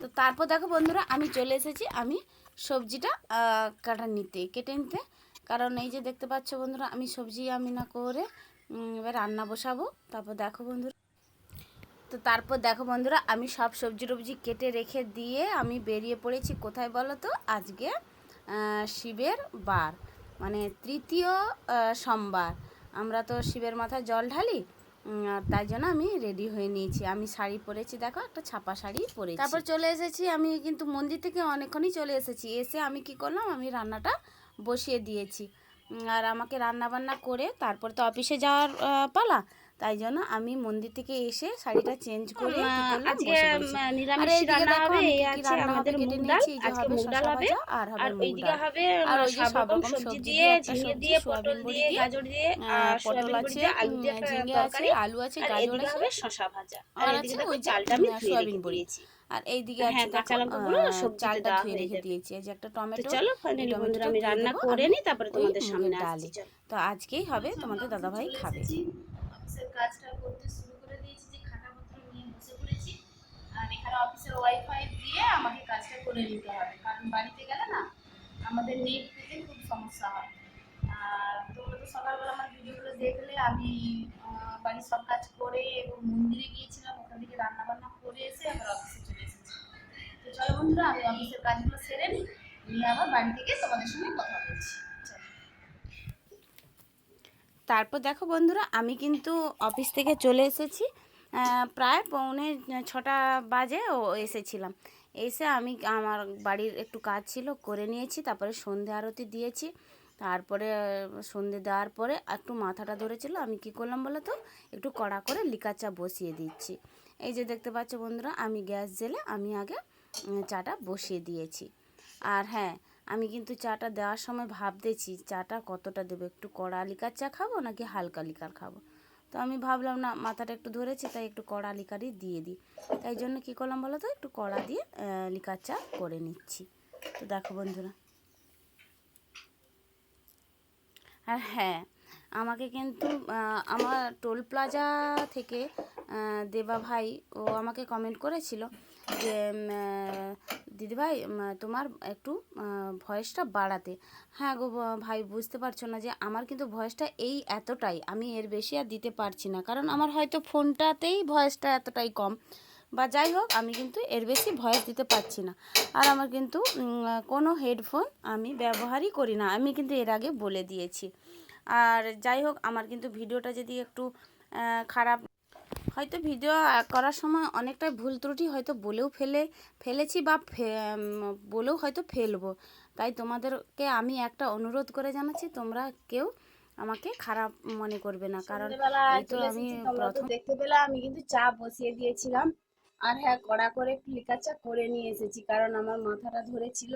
তো তারপর দেখো বন্ধুরা, আমি চলে এসেছি। আমি সবজিটা কাটা নিতে, কেটে নিতে। কারণ এই যে দেখতে পাচ্ছ বন্ধুরা, আমি সবজি আমি না করে এবার রান্না বসাবো। তারপর দেখো বন্ধুরা। তো তারপর দেখো বন্ধুরা, আমি সব সবজি টবজি কেটে রেখে দিয়ে আমি বেরিয়ে পড়েছি কোথায় বলো তো? আজকে শিবের বার মানে তৃতীয় সোমবার। আমরা তো শিবের মাথায় জল ঢালি আর তাই জন্য আমি রেডি হয়ে নিয়েছি। আমি শাড়ি পরেছি, দেখো, একটা ছাপা শাড়ি পরে তারপর চলে এসেছি, আমি কিন্তু মন্দির থেকে অনেকক্ষণই চলে এসেছি। এসে আমি কি করলাম, আমি রান্নাটা বসিয়ে দিয়েছি। আর আমাকে রান্না বান্না করে তারপর তো অফিসে যাওয়ার পালা। তাই জন্য আমি মন্দির থেকে এসে শাড়িটা চেঞ্জ করে আজকে নিরামিষ রান্না হবে এই আছে আমাদের মুগ ডাল আজকে মুগ ডাল হবে আর হবে ওইদিকে হবে আর ওই যে সব সব রকম সবজি দিয়ে ঝিঙে দিয়ে পটল দিয়ে গাজর দিয়ে আর পটল আছে আলু দিয়ে ঝিঙে আছে আলু আছে গাজর আছে হবে শসা ভাজা আর এদিকে ওই চালটা আমি সয়াবিন ধুয়ে সোয়াবিন রেখে বড়ি। দিয়েছি। আর এইদিকে হ্যাঁ, আছে কাঁচা লঙ্কাগুলো সবজিতে চালটা ধুয়ে রেখে দিয়েছি এই যে একটা টমেটো চলো ফাইনালি বন্ধুরা আমি রান্না করে নিই তারপরে তোমাদের সামনে ডালে। আসছি তো আজকেই হবে তোমাদের দাদাভাই খাবে অফিসের কাজটা করতে শুরু করে দিয়েছি, যে খাতাপত্র নিয়ে বসে পড়েছি। আর এখানে অফিসের ওয়াইফাই দিয়ে আমাকে কাজটা করে নিতে হবে। কারণ বাড়িতে গেলে না, আমাদের নেট পেতে খুব সমস্যা হয়। আর তোমরা তো সকালবেলা আমার ভিডিওগুলো দেখলে, আমি বাড়ির সব কাজ করে এবং মন্দিরে গিয়েছিলাম, ওখান থেকে রান্না বান্না করে এসে আবার অফিসে চলে এসেছি। তো চলো বন্ধুরা, আমি অফিসের কাজগুলো সেরে নিই, নিয়ে আবার বাড়ি থেকে তোমাদের সঙ্গে কথা বলছি। তারপর দেখো বন্ধুরা, আমি কিন্তু অফিস থেকে চলে এসেছি। প্রায় পৌনে ছটা বাজে ও এসেছিলাম। এসে আমি আমার বাড়ির একটু কাজ ছিল, করে নিয়েছি, তারপরে সন্ধে আরতি দিয়েছি। তারপরে সন্ধে দেওয়ার পরে একটু মাথাটা ধরেছিল, আমি কি করলাম বলো তো, একটু কড়া করে লিকার চা বসিয়ে দিচ্ছি। এই যে দেখতে পাচ্ছ বন্ধুরা, আমি গ্যাস জেলে আমি আগে চাটা বসিয়ে দিয়েছি। আর হ্যাঁ আমি কিন্তু চাটা দেওয়ার সময় ভাবতেছি, চাটা কতটা দেবো? একটু কড়া লিকার চা খাব নাকি হালকা লিকার খাব? তো আমি ভাবলাম, না, মাথাটা একটু ধরেছি, তাই একটু কড়া লিকারই দিয়ে দিই। তাই জন্য কী করলাম বলো তো? একটু কড়া দিয়ে লিকার চা করে নিচ্ছি। তো দেখো বন্ধুরা। আর হ্যাঁ আমাকে কিন্তু আমার টোল প্লাজা থেকে দেবা ভাই, ও আমাকে কমেন্ট করেছিল যে দিদিভাই তোমার একটু ভয়েসটা বাড়াতে। হ্যাঁ গো ভাই, বুঝতে পারছ না যে, আমার কিন্তু ভয়েসটা এই এতটাই। আমি এর বেশি আর দিতে পারছি না। কারণ আমার হয়তো ফোনটাতেই ভয়েসটা এতটাই কম। বা যাই হোক, আমি কিন্তু এর বেশি ভয়েস দিতে পারছি না। আর আমার কিন্তু কোনো হেডফোন আমি ব্যবহারই করি না। আমি কিন্তু এর আগে বলে দিয়েছি। আর যাই হোক, আমার কিন্তু ভিডিওটা যদি একটু খারাপ হয়তো ভিডিও করার সময় অনেকটা ভুল ত্রুটি হয়তো বলেও ফেলে ফেলেছি বা বলেও হয়তো ফেলব। তাই তোমাদেরকে আমি একটা অনুরোধ করে জানাচ্ছি তোমরা কেউ আমাকে খারাপ মনে করবে না। কারণ তো আমি প্রথম দেখতে পেলে আমি কিন্তু চা বসিয়ে দিয়েছিলাম। আর হ্যাঁ কড়া করে একটু লিকার চা করে নিয়ে এসেছি কারণ আমার মাথাটা ধরেছিল।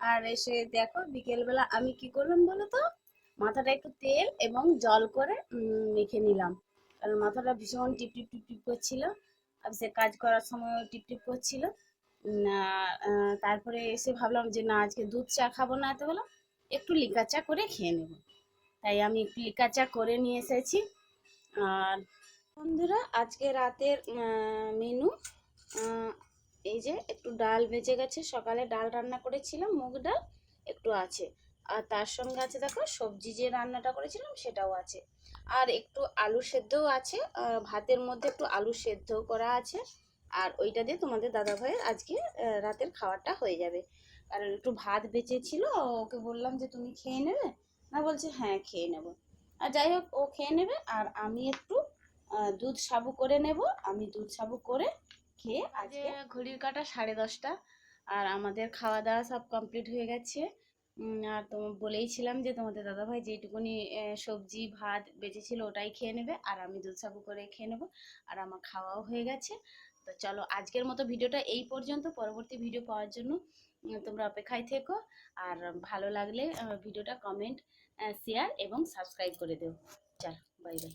আর এসে দেখো বিকেলবেলা আমি কি করলাম বলো তো? মাথাটা একটু তেল এবং জল করে মেখে নিলাম। কারণ মাথাটা ভীষণ টিপ টিপ টিপ টিপ করছিল। আর সে কাজ করার সময় টিপ টিপ করছিল। তারপরে এসে ভাবলাম যে না, আজকে দুধ চা খাব না এতবেলা একটু লিকা চা করে খেয়ে নেব। তাই আমি একটু লিকার চা করে নিয়ে এসেছি। আর বন্ধুরা, আজকে রাতের মেনু এই যে একটু ডাল বেঁচে গেছে। সকালে ডাল রান্না করেছিলাম, মুগ ডাল একটু আছে। আর তার সঙ্গে আছে দেখো সবজি যে রান্নাটা করেছিলাম সেটাও আছে। আর একটু আলু সেদ্ধও আছে ভাতের মধ্যে একটু আলু সেদ্ধ করা আছে। আর ওইটা দিয়ে তোমাদের দাদা ভাইয়ের আজকে রাতের খাবারটা হয়ে যাবে। কারণ একটু ভাত বেঁচেছিল ওকে বললাম যে তুমি খেয়ে নেবে? না বলছে হ্যাঁ খেয়ে নেব। আর যাই হোক ও খেয়ে নেবে আর আমি একটু দুধ সাবু করে নেব। আমি দুধ সাবু করে খেয়ে আজকে ঘড়ির কাটা সাড়ে দশটা আর আমাদের খাওয়া দাওয়া সব কমপ্লিট হয়ে গেছে। আর তোমার বলেইছিলাম যে তোমাদের দাদাভাই যেটুকুনি সবজি, ভাত বেঁচেছিল ওটাই খেয়ে নেবে, আর আমি দুধ সাবু করে খেয়ে নেব, আর আমার খাওয়াও হয়ে গেছে। তো চলো আজকের মতো ভিডিওটা এই পর্যন্ত, পরবর্তী ভিডিও পাওয়ার জন্য তোমরা অপেক্ষায় থেকো, আর ভালো লাগলে ভিডিওটা কমেন্ট শেয়ার এবং সাবস্ক্রাইব করে দিও। চলো, বাই বাই